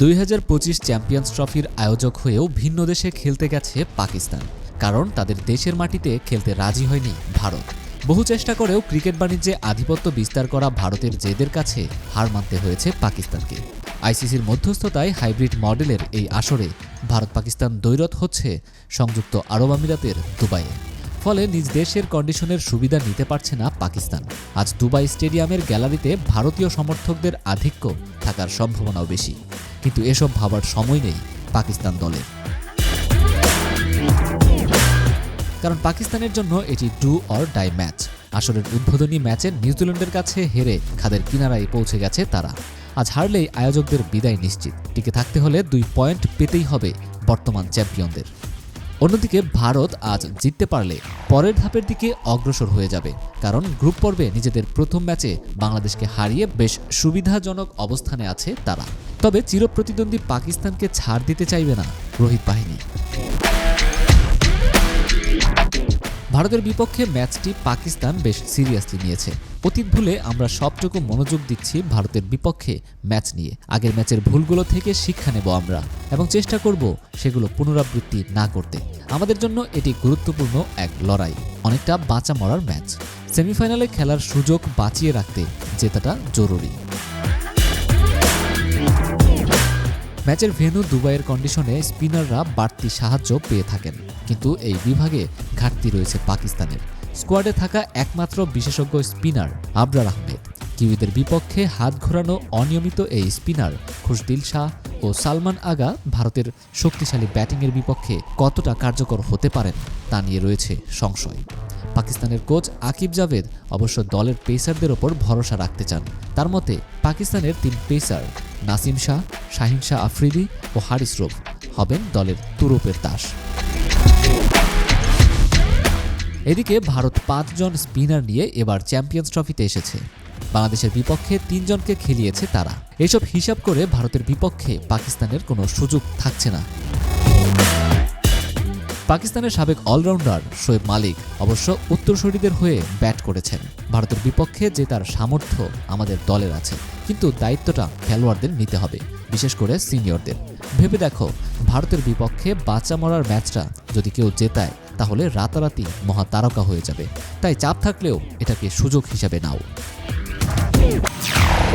দুই হাজার পঁচিশ চ্যাম্পিয়ন্স ট্রফির আয়োজক হয়েও ভিন্ন দেশে খেলতে গেছে পাকিস্তান। কারণ তাদের দেশের মাটিতে খেলতে রাজি হয়নি ভারত। বহু চেষ্টা করেও ক্রিকেট বাণিজ্যে আধিপত্য বিস্তার করা ভারতের জেদের কাছে হার মানতে হয়েছে পাকিস্তানকে। আইসিসির মধ্যস্থতায় হাইব্রিড মডেলের এই আসরে ভারত পাকিস্তান দৈরত হচ্ছে সংযুক্ত আরব আমিরাতের দুবাইয়ে। ফলে নিজ দেশের কন্ডিশনের সুবিধা নিতে পারছে না পাকিস্তান। আজ দুবাই স্টেডিয়ামের গ্যালারিতে ভারতীয় সমর্থকদের আধিক্য থাকার সম্ভাবনাও বেশি। কিন্তু এসব ভাবার সময় নেই পাকিস্তান দলের। কারণ পাকিস্তানের জন্য এটি ডু অর ডাই ম্যাচ। আসরের উদ্বোধনী ম্যাচে নিউজিল্যান্ডের কাছে হেরে খাদের কিনারায় পৌঁছে গেছে তারা। আজ হারলেই আয়োজকদের বিদায় নিশ্চিত। টিকে থাকতে হলে দুই পয়েন্ট পেতেই হবে বর্তমান চ্যাম্পিয়নদের। অন্যদিকে ভারত আজ জিততে পারলে পরের ধাপের দিকে অগ্রসর হয়ে যাবে। কারণ গ্রুপ পর্বে নিজেদের প্রথম ম্যাচে বাংলাদেশকে হারিয়ে বেশ সুবিধাজনক অবস্থানে আছে তারা। তবে চিরপ্রতিদ্বন্দ্বী পাকিস্তানকে ছাড় দিতে চাইবে না রোহিত বাহিনী। ভারতের বিপক্ষে ম্যাচটি পাকিস্তান বেশ সিরিয়াসলি নিয়েছে। অতীত ভুলে আমরা সবটুকু মনোযোগ দিচ্ছি ভারতের বিপক্ষে ম্যাচ নিয়ে। আগের ম্যাচের ভুলগুলো থেকে শিক্ষা নেব আমরা এবং চেষ্টা করব সেগুলো পুনরাবৃত্তি না করতে। আমাদের জন্য এটি গুরুত্বপূর্ণ এক লড়াই, অনেকটা বাঁচা মরার ম্যাচ। সেমিফাইনালে খেলার সুযোগ বাঁচিয়ে রাখতে জেতাটা জরুরি। ম্যাচের ভেন্যু দুবাইয়ের কন্ডিশনে স্পিনাররা বাড়তি সাহায্য পেয়ে থাকেন। কিন্তু এই বিভাগে ঘাটতি রয়েছে পাকিস্তানের। স্কোয়াডে থাকা একমাত্র বিশেষজ্ঞ স্পিনার আবরার আহমেদ। কিউইদের বিপক্ষে হাত ঘোরানো অনিয়মিত এই স্পিনার খুশদিল শাহ ও সালমান আগা ভারতের শক্তিশালী ব্যাটিংয়ের বিপক্ষে কতটা কার্যকর হতে পারেন তা নিয়ে রয়েছে সংশয়। পাকিস্তানের কোচ আকিব জাভেদ অবশ্য দলের পেসারদের ওপর ভরসা রাখতে চান। তার মতে, পাকিস্তানের তিন পেসার নাসিম শাহ, শাহিন শাহ আফ্রিদি ও হারিস রোফ হবেন দলের তুরুপের দাস। এদিকে ভারত পাঁচজন স্পিনার নিয়ে এবার চ্যাম্পিয়ন্স ট্রফিতে এসেছে। বাংলাদেশের বিপক্ষে তিনজনকে খেলিয়েছে তারা। এসব হিসাব করে ভারতের বিপক্ষে পাকিস্তানের কোনো সুযোগ থাকছে না। পাকিস্তানের সাবেক অলরাউন্ডার শোয়েব মালিক অবশ্য উত্তরসূরিদের হয়ে ব্যাট করেছেন। ভারতের বিপক্ষে যে তার সামর্থ্য আমাদের দলের আছে, কিন্তু দায়িত্বটা খেলোয়াড়দের নিতে হবে, বিশেষ করে সিনিয়রদের। ভেবে দেখো, ভারতের বিপক্ষে বাঁচা মরার ম্যাচটা যদি কেউ জেতায়, তাহলে রাতারাতি মহাতারকা হয়ে যাবে। তাই চাপ থাকলেও এটাকে সুযোগ হিসাবে নাও। 違う!